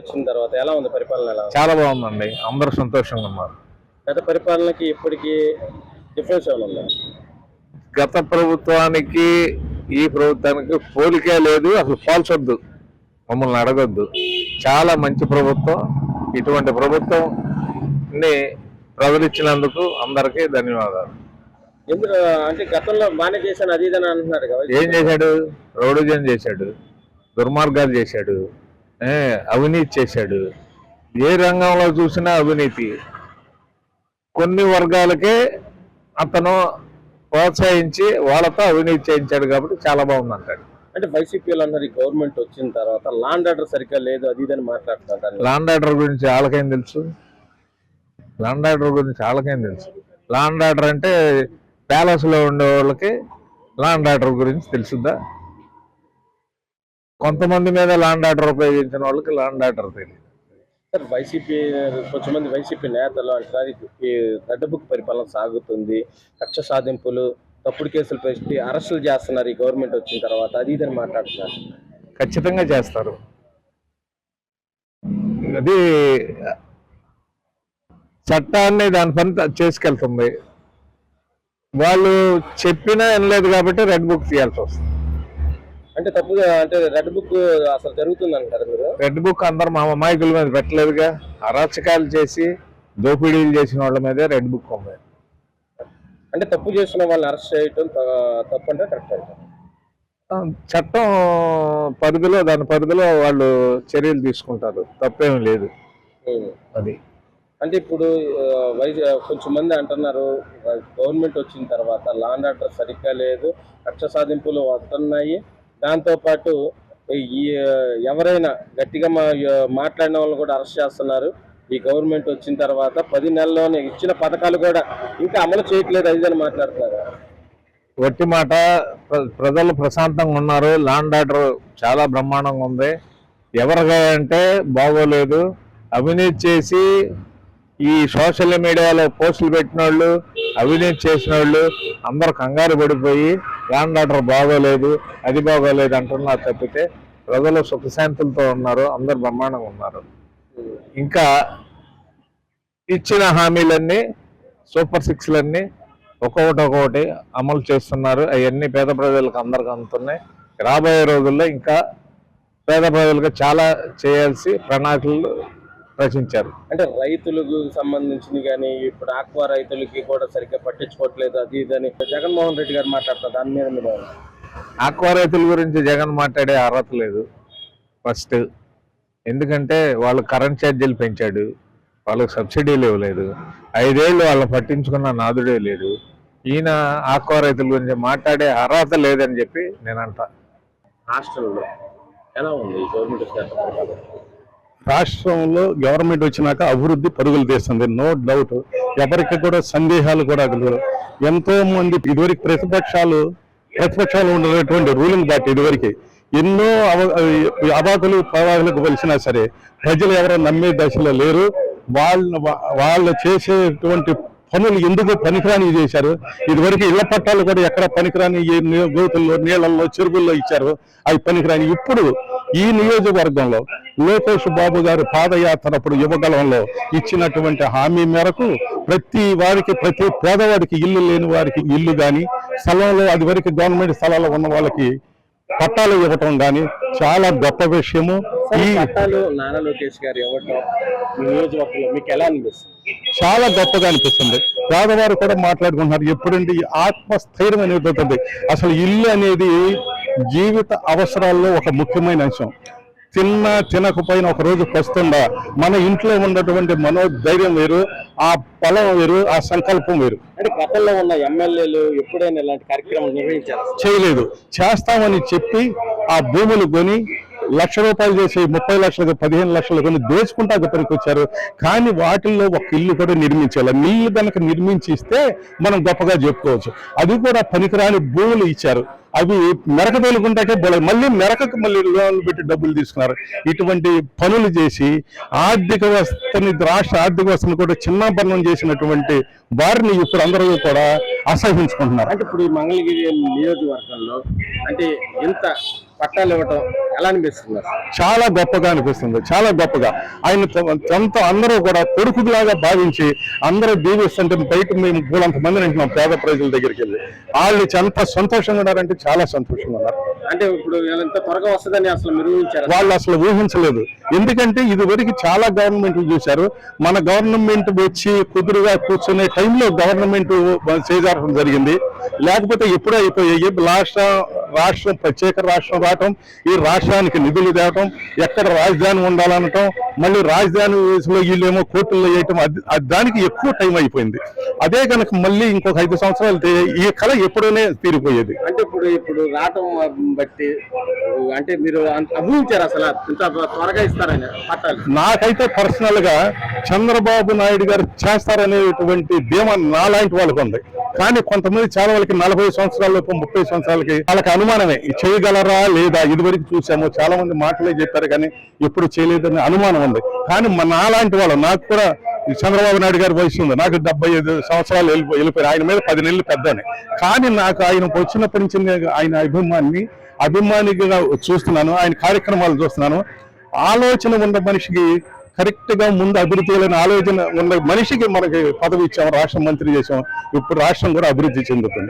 వచ్చిన తర్వాత ఎలా ఉంది పరిపాలన ఎలా చాలా బాగుందండి. అందరూ సంతోషంగా ఉన్నారు. గత పరిపాలనకి ఇప్పటికి డిఫరెన్స్ ఏమైనా గత ప్రభుత్వానికి ఈ ప్రభుత్వానికి పోలికే లేదు. అసలు పోల్చొద్దు. మమ్మల్ని అడగొద్దు. చాలా మంచి ప్రభుత్వం. ఇటువంటి ప్రభుత్వం ప్రజలిచ్చినందుకు అందరికీ ధన్యవాదాలు. ఎందుకు? అంటే గతంలో బాగానే చేశాను అది ఇదని అంటున్నారు కదా. ఏం చేశాడు? రౌడీజన్ చేశాడు. దుర్మార్గాలు చేశాడు. అవినీతి చేశాడు. ఏ రంగంలో చూసినా అవినీతి. కొన్ని వర్గాలకే అతను ప్రోత్సహించి వాళ్ళతో అవినీతి చేయించాడు కాబట్టి చాలా బాగుంది అంటాడు అంటే వైసీపీలో అన్నారు ఈ గవర్నమెంట్ వచ్చిన తర్వాత లాండ్ ఆర్డర్ సరిగ్గా లేదు అది ఇదని మాట్లాడుతున్నారు. లాండ్ ఆర్డర్ గురించి వాళ్ళకేం తెలుసు? లాండ్ ఆర్డర్ గురించి వాళ్ళకేం తెలుసు? లాండ్ ఆర్డర్ అంటే ప్యాలెస్లో ఉండే వాళ్ళకి లాండ్ ఆర్డర్ గురించి తెలుసుద్దా? కొంతమంది మీద లాండ్ ఆర్డర్ ఉపయోగించిన వాళ్ళకి లాండ్ ఆర్డర్ తెలియదు. సార్ వైసీపీ కొంతమంది వైసీపీ నేతలు అంటారు ఈ రెడ్ బుక్ పరిపాలన సాగుతుంది కక్ష సాధింపులు తప్పుడు కేసులు పెట్టి అరెస్టులు చేస్తున్నారు ఈ గవర్నమెంట్ వచ్చిన తర్వాత అది ఇదని మాట్లాడుతున్నారు. ఖచ్చితంగా చేస్తారు. అది చట్టాన్ని దాని పని చేసుకెళ్తుంది. వాళ్ళు చెప్పినా వినలేదు కాబట్టి రెడ్ బుక్ తీయాల్సి వస్తుంది. అంటే తప్పుగా అంటే రెడ్ బుక్ అసలు జరుగుతుంది అంటారు మీరు? రెడ్ బుక్ అందరు మా అమాయకుల మీద పెట్టలేదుగా. అరాచకాలు చేసి దోపిడీలు చేసిన వాళ్ళ మీదే రెడ్ బుక్ ఉంది అంటే తప్పు చేసిన వాళ్ళని అరెస్ట్ చేయటం తప్పు అంటే కరెక్ట్ ఆ, చట్టం పరిధిలో దాని పరిధిలో వాళ్ళు చర్యలు తీసుకుంటారు. తప్పేం లేదు. అది. అంటే ఇప్పుడు కొంచెం మంది అంటున్నారు గవర్నమెంట్ వచ్చిన తర్వాత లాండ్ ఆర్డర్ సరిగ్గా లేదు కక్ష సాధింపులు వస్తున్నాయి. దాంతోపాటు ఈ ఎవరైనా గట్టిగా మా మాట్లాడిన వాళ్ళని కూడా అరెస్ట్ చేస్తున్నారు. ఈ గవర్నమెంట్ వచ్చిన తర్వాత పది నెలల్లోనే ఇచ్చిన పథకాలు కూడా ఇంకా అమలు చేయట్లేదు అది అని మాట్లాడుతున్నారు. ఒట్టి మాట ప్ర- ప్రజలు ప్రశాంతంగా ఉన్నారు. లాండ్ ఆర్డర్ చాలా బ్రహ్మాండంగా ఉంది. ఎవరిగా అంటే బాగోలేదు. అవినీతి చేసి ఈ సోషల్ మీడియాలో పోస్టులు పెట్టిన వాళ్ళు అవినీతి చేసిన వాళ్ళు అందరు కంగారు పడిపోయి ల్యాండ్ ఆర్డర్ బాగోలేదు అది బాగోలేదు అంటున్నారు తప్పితే ప్రజలు సుఖశాంతులతో ఉన్నారు అందరు బ్రహ్మాండంగా ఉన్నారు. ఇంకా ఇచ్చిన హామీలన్నీ సూపర్ సిక్స్లన్నీ ఒక్కొక్కటి ఒక్కొక్కటి అమలు చేస్తున్నారు. అవన్నీ పేద ప్రజలకు అందరికి అందుతున్నాయి. రాబోయే రోజుల్లో ఇంకా పేద ప్రజలకు చాలా చేయాల్సి ప్రణాళికలు రచించారు. అంటే రైతులకు సంబంధించింది కానీ ఇప్పుడు ఆక్వా రైతులకి కూడా సరిగ్గా పట్టించుకోవట్లేదు అది ఇది అని జగన్మోహన్ రెడ్డి గారు మాట్లాడుతున్నారు దాని మీద ఆక్వా రైతుల గురించి జగన్ మాట్లాడే అర్హత లేదు. ఫస్ట్ ఎందుకంటే వాళ్ళు కరెంట్ ఛార్జీలు పెంచాడు. వాళ్ళకి సబ్సిడీలు ఇవ్వలేదు ఐదేళ్ళు వాళ్ళని పట్టించుకున్న నాదుడే లేడు. ఈయన ఆక్వా రైతుల గురించి మాట్లాడే అర్హత లేదని చెప్పి నేను అంటా. హాస్టల్లో ఎలా ఉంది గవర్నమెంట్? రాష్ట్రంలో గవర్నమెంట్ వచ్చినాక అభివృద్ధి పరుగులు తీస్తుంది నో డౌట్ ఎవరికి కూడా సందేహాలు కూడా కలగదు ఎంతో మంది ఇదివరకు ప్రతిపక్షాలు ప్రతిపక్షాలు ఉండేటువంటి రూలింగ్ పార్టీ ఇదివరకు ఎన్నో అబాకులు ప్రవాహులకు కలిసినా సరే ప్రజలు ఎవరో నమ్మే దశలో లేరు. వాళ్ళ వాళ్ళు చేసేటువంటి పనులు ఎందుకు పనికిరాని చేశారు? ఇదివరకు ఇళ్ళ పట్టాలు కూడా ఎక్కడ పనికిరాని గోతుల్లో నీళ్ళల్లో చెరువుల్లో ఇచ్చారు? అవి పనికిరాని. ఇప్పుడు ఈ నియోజకవర్గంలో లోకేష్ బాబు గారు పాదయాత్ర అప్పుడు యువగలంలో ఇచ్చినటువంటి హామీ మేరకు ప్రతి వారికి ప్రతి పేదవాడికి ఇల్లు లేని వారికి ఇల్లు గాని స్థలంలో అది వరకు గవర్నమెంట్ స్థలాల్లో ఉన్న వాళ్ళకి పట్టాలు ఇవ్వటం గాని చాలా గొప్ప విషయము. ఈ పట్టాలు నారా లోకేష్ గారు ఇవ్వటం నియోజకవర్గంలో మీకు ఎలా అనిపిస్తుంది? చాలా గొప్పగా అనిపిస్తుంది. పేదవారు కూడా మాట్లాడుకుంటున్నారు. ఎప్పుడంటే ఈ ఆత్మస్థైర్యం అనేది ఉంటుంది. అసలు ఇల్లు అనేది జీవిత అవసరాల్లో ఒక ముఖ్యమైన అంశం. తిన్నా తినకపోయినా ఒక రోజు వస్తుందా? మన ఇంట్లో ఉన్నటువంటి మనోధైర్యం వేరు ఆ బలం వేరు ఆ సంకల్పం వేరు. అంటే గతంలో ఉన్న ఎమ్మెల్యేలు ఎప్పుడైనా ఇలాంటి కార్యక్రమాలు నిర్వహించారు? చేయలేదు. చేస్తామని చెప్పి ఆ భూములు కొని లక్ష రూపాయలు చేసి ముప్పై లక్షలకు పదిహేను లక్షలు కొని దోచుకుంటా గొప్పనికి వచ్చారు. కానీ వాటిల్లో ఒక ఇల్లు కూడా నిర్మించాలి. మిల్లు కనుక నిర్మించి ఇస్తే మనం గొప్పగా చెప్పుకోవచ్చు. అది కూడా పనికిరాని భూములు ఇచ్చారు. అవి మెరక తేలుకుంటాకే బోలేదు మళ్ళీ మెరకకు మళ్ళీ లోన్లు పెట్టి డబ్బులు తీసుకున్నారు. ఇటువంటి పనులు చేసి ఆర్థిక వ్యవస్థని రాష్ట్ర ఆర్థిక వ్యవస్థను కూడా చిన్నాభరణం చేసినటువంటి వారిని ఇప్పుడు అందరూ కూడా అసహించుకుంటున్నారు. అంటే ఇప్పుడు ఈ మంగళగిరి నియోజకవర్గంలో అంటే ఎంత పట్టాలు ఇవ్వటం ఎలా అనిపిస్తుంది? చాలా గొప్పగా అనిపిస్తుంది. చాలా గొప్పగా. ఆయన తమ- అందరూ కూడా కొడుకులాగా భావించి అందరూ దీవిస్తుంటే బయట మేము మూడంత మంది ఉంటున్నాం పేద ప్రజల దగ్గరికి వెళ్ళి. వాళ్ళు ఎంత సంతోషంగా ఉన్నారంటే చాలా సంతోషంగా ఉన్నారు. అంటే ఇప్పుడు ఇంత త్వరగా వస్తుందని అసలు మీరు ఊహించారు వాళ్ళు అసలు ఊహించలేదు. ఎందుకంటే ఇదివరకు చాలా గవర్నమెంట్ చూశారు. మన గవర్నమెంట్ వచ్చి కుదురుగా కూర్చునే టైంలో గవర్నమెంట్ చేజారడం జరిగింది. లేకపోతే ఎప్పుడూ అయిపోయాయి. రాష్ట్ర రాష్ట్రం ప్రత్యేక రాష్ట్రం రావటం ఈ రాష్ట్రానికి నిధులు తేవటం ఎక్కడ రాజధాని ఉండాలనటం మళ్ళీ రాజధాని వీళ్ళేమో కోర్టుల్లో వేయటం దానికి ఎక్కువ టైం అయిపోయింది. అదే కనుక మళ్ళీ ఇంకొక ఐదు సంవత్సరాలు ఈ కళ ఎప్పుడూనే తీరిపోయేది. అంటే ఇప్పుడు ఇప్పుడు రావటం బట్టి అంటే మీరు అంత అసలు? ఇంత త్వరగా ఇస్తారని పట్టాలి. నాకైతే పర్సనల్గా చంద్రబాబు నాయుడు గారు చేస్తారనేటువంటి ధీమా నాలాంటి వాళ్ళకి ఉంది. కానీ కొంతమంది చాలా వాళ్ళకి నలభై సంవత్సరాల లోపు ముప్పై సంవత్సరాలకి వాళ్ళకి అనుమానమే. చేయగలరా లేదా? ఇదివరకు చూసాము. చాలా మంది మాటలే చెప్పారు కానీ ఎప్పుడు చేయలేదని అనుమానం ఉంది. కానీ మన నాలాంటి వాళ్ళు నాకు కూడా చంద్రబాబు నాయుడు గారి వయసు ఉంది. నాకు డెబ్బై ఐదు సంవత్సరాలు వెళ్ళిపో వెళ్ళిపోయారు. ఆయన మీద పది నెలలు పెద్దనే. కానీ నాకు ఆయన వచ్చినప్పటి నుంచి ఆయన అభిమాన్ని అభిమానిగా చూస్తున్నాను. ఆయన కార్యక్రమాలు చూస్తున్నాను. ఆలోచన ఉన్న మనిషికి కరెక్ట్గా ముందు అభివృద్ధి చేయాలని ఆలోచన ఉన్న మనిషికి మనకి పదవి ఇచ్చాం రాష్ట్ర మంత్రి చేసాం ఇప్పుడు రాష్ట్రం కూడా అభివృద్ధి చెందుతుంది.